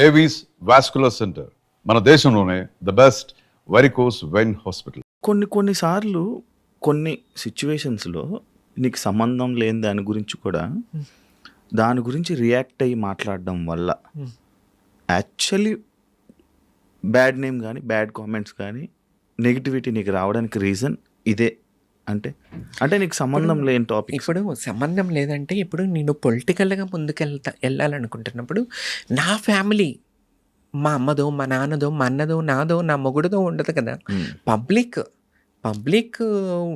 Avis vascular centre మన దేశంలోనే the best varicose vein hospital కొన్ని కొన్నిసార్లు కొన్ని సిచ్యువేషన్స్లో నీకు సంబంధం లేని దాని గురించి కూడా దాని గురించి రియాక్ట్ అయ్యి మాట్లాడడం వల్ల యాక్చువల్లీ బ్యాడ్ నేమ్ కానీ బ్యాడ్ కామెంట్స్ కానీ నెగిటివిటీ నీకు రావడానికి రీజన్ ఇదే. అంటే అంటే నీకు సంబంధం లేని టాపిక్ ఇప్పుడు సంబంధం లేదంటే ఇప్పుడు నేను పొలిటికల్గా ముందుకెళ్తా వెళ్ళాలనుకుంటున్నప్పుడు నా ఫ్యామిలీ మా అమ్మదో మా నాన్నదో మా అన్నదో నాదో నా మొగుడుదో ఉండదు కదా. పబ్లిక్ పబ్లిక్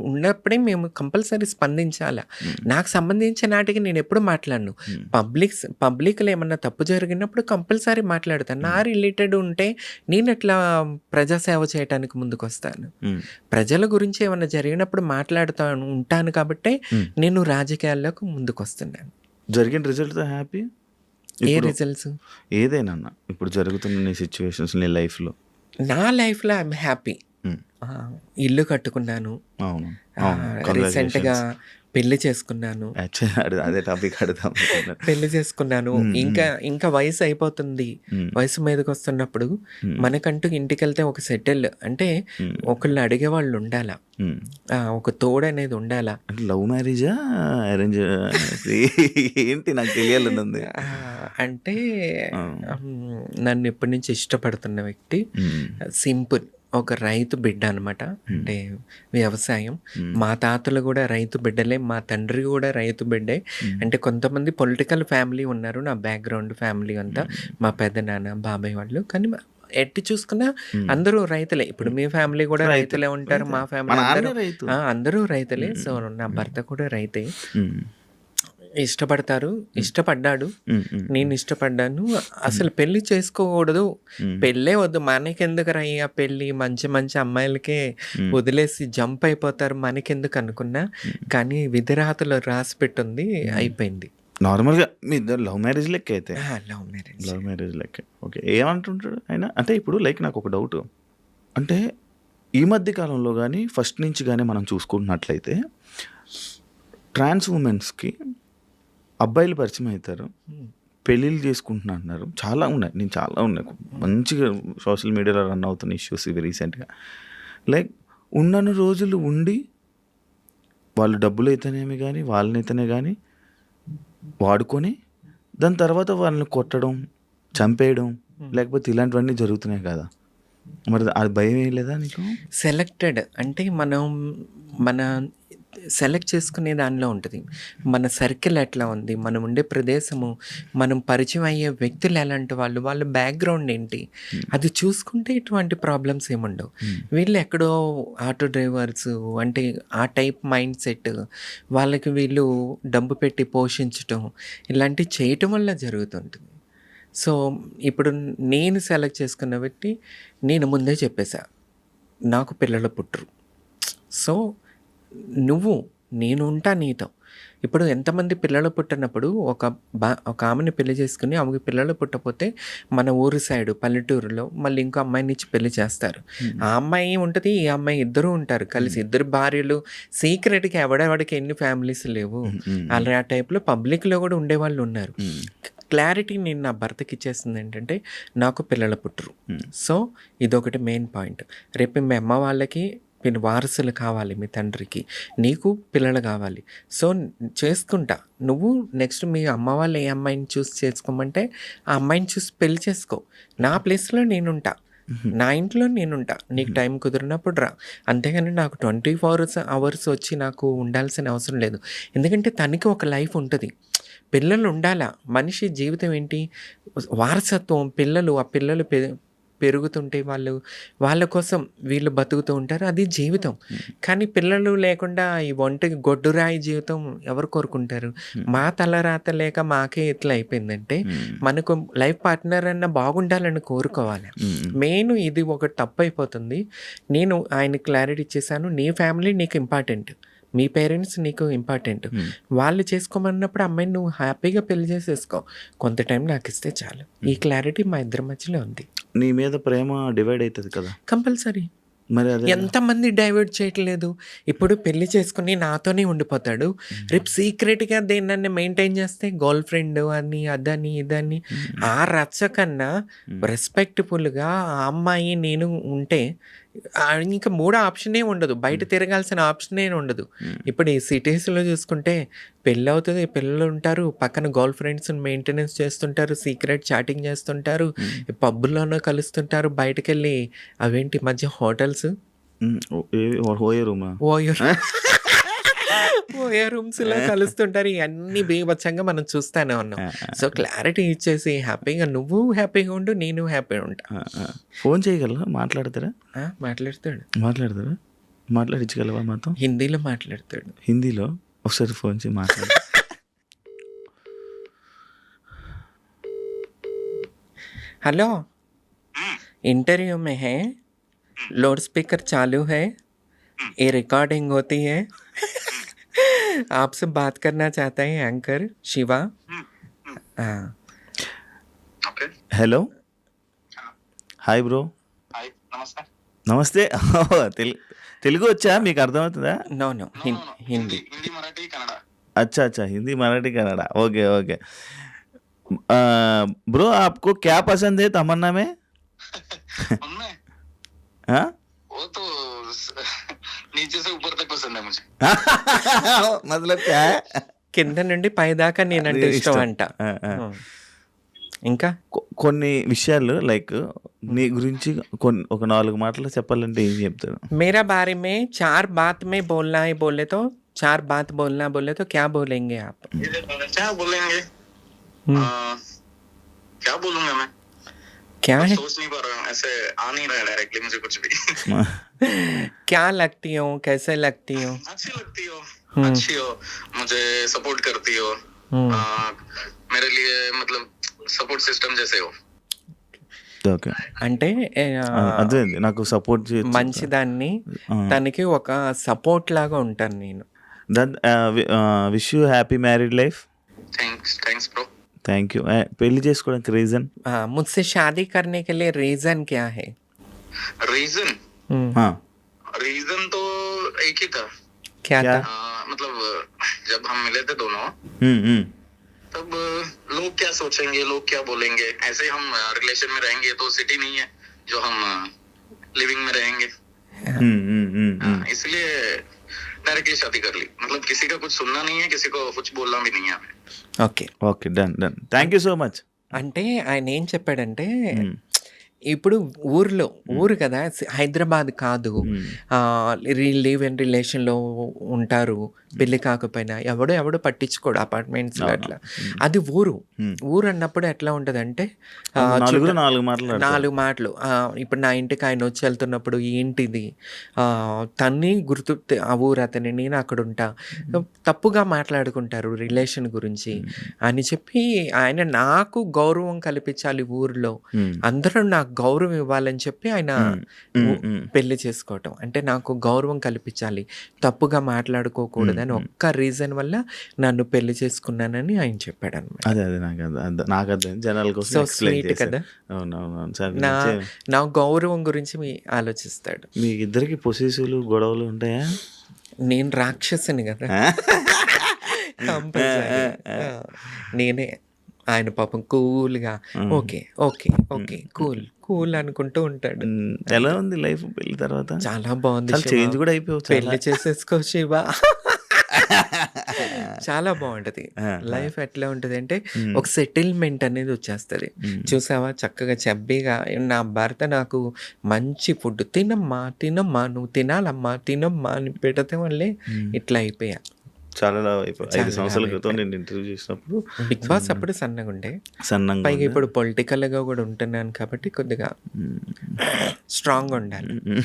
ఉన్నప్పుడే మేము కంపల్సరీ స్పందించాల? నాకు సంబంధించిన నాటికి నేను ఎప్పుడు మాట్లాడను. పబ్లిక్ పబ్లిక్లో ఏమన్నా తప్పు జరిగినప్పుడు కంపల్సరీ మాట్లాడతాను. నా రిలేటెడ్ ఉంటే నేను ఎట్లా ప్రజాసేవ చేయడానికి ముందుకు వస్తాను ప్రజల గురించి ఏమన్నా జరిగినప్పుడు మాట్లాడుతాను ఉంటాను కాబట్టి. నేను రాజకీయాల్లోకి ముందుకు వస్తున్నాను జరిగిన రిజల్ట్తో హ్యాపీ? ఏ రిజల్ట్స్? ఏదైనా ఇప్పుడు జరుగుతున్న నీ సిచ్యువేషన్స్ నీ లైఫ్లో. నా లైఫ్లో ఐఎమ్ హ్యాపీ. ఇల్లు కట్టుకున్నాను. రీసెంట్గా పెళ్ళి చేసుకున్నాను. అదే టాపిక్ పెళ్ళి చేసుకున్నాను. ఇంకా ఇంకా వయసు అయిపోతుంది. వయసు మీదకి వస్తున్నప్పుడు. మనకంటూ ఇంటికి వెళ్తే ఒక సెటిల్ అంటే. ఒకళ్ళు అడిగే వాళ్ళు ఉండాలా. ఒక తోడు అనేది ఉండాలా. అంటే లవ్ మ్యారేజా అరేంజ్ ఏంటి నాకు తెలియాలనుంది. అంటే నన్ను ఎప్పటి నుంచి ఇష్టపడుతున్న వ్యక్తి సింపుల్. ఒక రైతు బిడ్డ అనమాట అంటే వ్యవసాయం. మా తాతలు కూడా రైతు బిడ్డలే మా తండ్రి కూడా రైతు బిడ్డే. అంటే కొంతమంది పొలిటికల్ ఫ్యామిలీ ఉన్నారు నా బ్యాక్గ్రౌండ్ ఫ్యామిలీ అంతా. మా పెద్ద నాన్న బాబాయ్ వాళ్ళు. కానీ ఎట్టి చూసుకున్నా అందరూ రైతులే. ఇప్పుడు మీ ఫ్యామిలీ కూడా రైతు. రైతులే ఉంటారు మా ఫ్యామిలీ అందరూ రైతులే. సో నా భర్త కూడా రైతే. ఇష్టపడతారు ఇష్టపడ్డాడు. నేను ఇష్టపడ్డాను. అసలు పెళ్ళి చేసుకోకూడదు. పెళ్ళే వద్దు. మనకెందుకు రయ్యా పెళ్ళి? మంచి మంచి అమ్మాయిలకే వదిలేసి జంప్ అయిపోతారు. మనకెందుకు అనుకున్నా. కానీ విధిరాతలో రాసి పెట్టుంది. అయిపోయింది. నార్మల్గా మీ ఇద్దరు లవ్ మ్యారేజ్ లెక్క అయితే? లవ్ మ్యారేజ్ లవ్ మ్యారేజ్ లెక్క. ఓకే. ఏమంటుంటాడు ఆయన? అంటే ఇప్పుడు లైక్ నాకు ఒక డౌట్. అంటే ఈ మధ్య కాలంలో కానీ ఫస్ట్ నుంచి కానీ మనం చూసుకుంటున్నట్లయితే ట్రాన్స్ ఉమెన్స్కి అబ్బాయిలు పరిచయం అవుతారు. పెళ్ళిళ్ళు చేసుకుంటున్నా అన్నారు చాలా ఉన్నాయి. నేను చాలా ఉన్నాయి. మంచిగా సోషల్ మీడియాలో రన్ అవుతున్న ఇష్యూస్ ఇవి రీసెంట్గా. లైక్ ఉన్నన్ని రోజులు ఉండి వాళ్ళు డబ్బులు అయితేనేమి కానీ వాళ్ళనైతేనే కానీ వాడుకొని దాని తర్వాత వాళ్ళని కొట్టడం చంపేయడం లేకపోతే ఇలాంటివన్నీ జరుగుతున్నాయి కదా. మరి అది భయం ఏం లేదా నీకు? సెలెక్టెడ్ అంటే మనం మన సెలెక్ట్ చేసుకునే దానిలో ఉంటుంది. మన సర్కిల్ ఎట్లా ఉంది? మనం ఉండే ప్రదేశము మనం పరిచయం అయ్యే వ్యక్తులు ఎలాంటి వాళ్ళు? వాళ్ళ బ్యాక్గ్రౌండ్ ఏంటి? అది చూసుకుంటే ఇటువంటి ప్రాబ్లమ్స్ ఏముండవు. వీళ్ళు ఎక్కడో ఆటో డ్రైవర్స్ అంటే ఆ టైప్ మైండ్ సెట్ వాళ్ళకి వీళ్ళు డబ్బు పెట్టి పోషించటం ఇలాంటివి చేయటం వల్ల జరుగుతుంటుంది. సో ఇప్పుడు నేను సెలెక్ట్ చేసుకున్న వ్యక్తి నేను ముందే చెప్పేశా నాకు పిల్లలు పుట్టరు. సో నువ్వు నేను ఉంటా నీతో. ఇప్పుడు ఎంతమంది పిల్లలు పుట్టినప్పుడు ఒక బా ఒక ఆమెని పెళ్ళి చేసుకుని ఆమెకి పిల్లలు పుట్టపోతే మన ఊరు సైడ్ పల్లెటూరులో మళ్ళీ ఇంకో అమ్మాయిని ఇచ్చి పెళ్ళి చేస్తారు. ఆ అమ్మాయి ఉంటుంది ఈ అమ్మాయి ఇద్దరు ఉంటారు కలిసి. ఇద్దరు భార్యలు సీక్రెట్గా ఎవడెవడికి ఎన్ని ఫ్యామిలీస్ లేవు. అలా ఆ టైప్లో పబ్లిక్లో కూడా ఉండేవాళ్ళు ఉన్నారు. క్లారిటీ నేను నా భర్తకి ఇచ్చేసింది ఏంటంటే నాకు పిల్లలు పుట్టరు. సో ఇదొకటి మెయిన్ పాయింట్. రేపు మీ అమ్మ వాళ్ళకి మీరు వారసులు కావాలి మీ తండ్రికి. నీకు పిల్లలు కావాలి. సో చేసుకుంటా. నువ్వు నెక్స్ట్ మీ అమ్మ వాళ్ళు ఏ అమ్మాయిని చూసి చేసుకోమంటే ఆ అమ్మాయిని చూసి పెళ్ళి చేసుకో. నా ప్లేస్లో నేనుంటా. నా ఇంట్లో నేనుంటా. నీకు టైం కుదిరినప్పుడు రా. అంతేగాని నాకు ట్వంటీ ఫోర్ అవర్స్ వచ్చి నాకు ఉండాల్సిన అవసరం లేదు. ఎందుకంటే తనకి ఒక లైఫ్ ఉంటుంది. పిల్లలు ఉండాలా? మనిషి జీవితం ఏంటి? వారసత్వం పిల్లలు ఆ పిల్లలు పెరుగుతుంటే వాళ్ళు వాళ్ళ కోసం వీళ్ళు బతుకుతూ ఉంటారు. అది జీవితం. కానీ పిల్లలు లేకుండా ఈ ఒంటికి గొడ్డురాయి జీవితం ఎవరు కోరుకుంటారు? మా తలరాత లేక మాకే ఇట్లా అయిపోయిందంటే మనకు లైఫ్ పార్ట్నర్ అన్న బాగుండాలని కోరుకోవాలి. మెయిన్ ఇది ఒక తప్పు అయిపోతుంది నేను ఆయన క్లారిటీ ఇచ్చేసాను. నీ ఫ్యామిలీ నీకు ఇంపార్టెంట్. మీ పేరెంట్స్ నీకు ఇంపార్టెంట్. వాళ్ళు చేసుకోమన్నప్పుడు అమ్మాయిని నువ్వు హ్యాపీగా పెళ్ళి చేసేసుకో. కొంత టైం నాకు ఇస్తే చాలు. ఈ క్లారిటీ మా ఇద్దరి మధ్యలో ఉంది. నీ మీద ప్రేమ డివైడ్ అవుతుంది కదా? కంపల్సరీ. మరి అదే ఎంతమంది డైవర్ట్ చేయట్లేదు. ఇప్పుడు పెళ్ళి చేసుకుని నాతోనే ఉండిపోతాడు. రేపు సీక్రెట్గా దేన్నన్నా మెయింటైన్ చేస్తే గర్ల్ ఫ్రెండ్ అని అదని ఇదని. ఆ రచ్చ కన్నా రెస్పెక్ట్ఫుల్గా ఆ అమ్మాయి నేను ఉంటే ఇంకా మూడో ఆప్షనే ఉండదు. బయట తిరగాల్సిన ఆప్షనే ఉండదు. ఇప్పుడు ఈ సిటీస్లో చూసుకుంటే పెళ్ళి అవుతుంది పిల్లలు ఉంటారు పక్కన గర్ల్ ఫ్రెండ్స్ మెయింటెనెన్స్ చేస్తుంటారు సీక్రెట్ చాటింగ్ చేస్తుంటారు పబ్బుల్లోనూ కలుస్తుంటారు బయటకు వెళ్ళి అవేంటి మధ్య హోటల్స్? ఓయే రూమా? ఓయో. ఓయో రూమ్స్ లో కలుస్తుంటారు ఇవన్నీ బీభత్సంగా మనం చూస్తానే ఉన్నాం సో క్లారిటీ ఇచ్చేసి హ్యాపీగా నువ్వు హ్యాపీగా ఉండు నేను హ్యాపీగా ఉంటా ఆ, ఆ. ఫోన్ చేయగలరా మాట్లాడతారా ఆ, మాట్లాడతాడు మాట్లాడతారా మాట్లాడించగలవా మాతో హిందీలో మాట్లాడతాడు హిందీలో ఒకసారి ఫోన్ చేసి మాట్లాడు हेलो इंटरव्यू में है लाउड स्पीकर चालू है ये रिकॉर्डिंग होती है आपसे बात करना चाहता है एंकर शिवा हाँ okay hello hi bro hi నమస్తే నమస్తే ఓహో, తెలు- తెలుగు వచ్చా మీకు అర్థమవుతుందా नो नो हिं- हिंदी హిందీ మరాఠీ కన్నడ अच्छा अच्छा हिंदी मराठी कन्नड़ा ओके ओके आ, ब्रो आपको क्या पसंद है तमन्ना में उनमें हाँ? वो तो नीचे से ऊपर तक पसंद है मुझे मतलब क्या है కింద నుండి పై దాకా నేనంటే అది ఇష్టం ఇష్టం. అంట ఆ, ఆ. ఇంకా కొ- కొన్ని విషయాలు లైక్ నీ గురించి కొన్ని ఒక నాలుగు మాటలు చెప్పాలంటే ఏం చెప్తారు मेरा बारे में चार बात में बोलना है बोले तो चार बात बोलना बोले तो क्या बोलेंगे आप क्या बोलेंगे हम्म। आ, क्या बोलूंगा मैं क्या है सोच नहीं पा रहा हूँ ऐसे आ नहीं रहा है डायरेक्टली मुझे कुछ भी क्या लगती हो कैसे लगती हो अच्छी लगती हो हम्म। अच्छी हो मुझे सपोर्ट करती हो हम्म, आ, मेरे लिए मतलब सपोर्ट सिस्टम जैसे हो ఓకే అంటే ఏ, ఆ, అదే నాకు సపోర్ట్ మంచిదాన్ని తనకి ఒక సపోర్ట్ లాగా ఉంటాను నేను wish you happy married life thanks thanks bro thank you పెళ్లి చేసుకోవడానికి రీజన్ हाँ, मुझसे शादी करने के लिए रीजन क्या है रीजन हम्म, रीजन तो एक ही था क्या क्या? था आ, मतलब जब हम मिले थे दोनों तब लोग क्या सोचेंगे लोग क्या बोलेंगे ऐसे हम रिलेशन में रहेंगे तो सिटी नहीं है जो हम लिविंग में रहेंगे हाँ, इसलिए डायरेक्टली शादी कर ली मतलब किसी का कुछ सुनना नहीं है किसी को कुछ बोलना भी नहीं है हमें okay okay done done thank you so much అంటే ఆయన ఏం చెప్పాడంటే ఇప్పుడు ఊర్లో ఊరు కదా హైదరాబాద్ కాదు. లివ్ అండ్ రిలేషన్లో ఉంటారు. పెళ్ళి కాకపోయినా ఎవడో ఎవడో పట్టించుకోడు అపార్ట్మెంట్స్ అట్లా. అది ఊరు. ఊరు అన్నప్పుడు ఎట్లా నలుగురు చుట్ట- నాలుగు మాటలు ఇప్పుడు నా ఇంటికి ఆయన వచ్చి వెళ్తున్నప్పుడు ఏంటిది తన్ని గుర్తు ఆ ఊరు అతని నేను అక్కడ ఉంటా. తప్పుగా మాట్లాడుకుంటారు రిలేషన్ గురించి. అని చెప్పి ఆయన నాకు గౌరవం కల్పించాలి ఊరిలో. అందరూ నాకు గౌరవం ఇవ్వాలని చెప్పి ఆయన పెళ్ళి చేసుకోవటం. అంటే నాకు గౌరవం కల్పించాలి. తప్పుగా మాట్లాడుకోకూడదని ఒక్క రీజన్ వల్ల నన్ను పెళ్ళి చేసుకున్నానని ఆయన చెప్పాడు అనమాట అదే అదే నాకు అర్థం- అర్థం- నాకు అర్థం. జనాల కోసం కదా? నా నా గౌరవం గురించి మీ ఆలోచిస్తాడు. మీ ఇద్దరికి పొసెసివ్లు గొడవలు ఉంటాయా? నేను రాక్షసుని కదా. నేనే. ఆయన పాపం కూల్గా okay okay okay cool cool అనుకుంటూ ఉంటాడు. ఎలా ఉంది లైఫ్ పెళ్ళి తర్వాత? చాలా బాగుంది. చేంజ్ కూడా అయిపోయావు చాలా. పెళ్ళి చేసేసుకో శివ. చాలా బాగుంటది. లైఫ్ ఎట్లా ఉంటది అంటే ఒక సెటిల్మెంట్ అనేది వచ్చేస్తుంది. చూసావా? చక్కగా చబ్బీగా నా భర్త నాకు మంచి ఫుడ్ తినమ్మా తినమ్మా నువ్వు తినాలమ్మా తినమ్మా అని పెడితే వల్లే ఇట్లా అయిపోయా. చాలా ఐదు సంవత్సరాల క్రితం నేను ఇంటర్వ్యూ చేసినప్పుడు బిగ్ బాస్ అప్పుడు సన్నగా ఉండే. సన్నంగా పైగా ఇప్పుడు పొలిటికల్గా కూడా ఉంటున్నాను కాబట్టి కొద్దిగా స్ట్రాంగ్ ఉండాలి. ఉండే.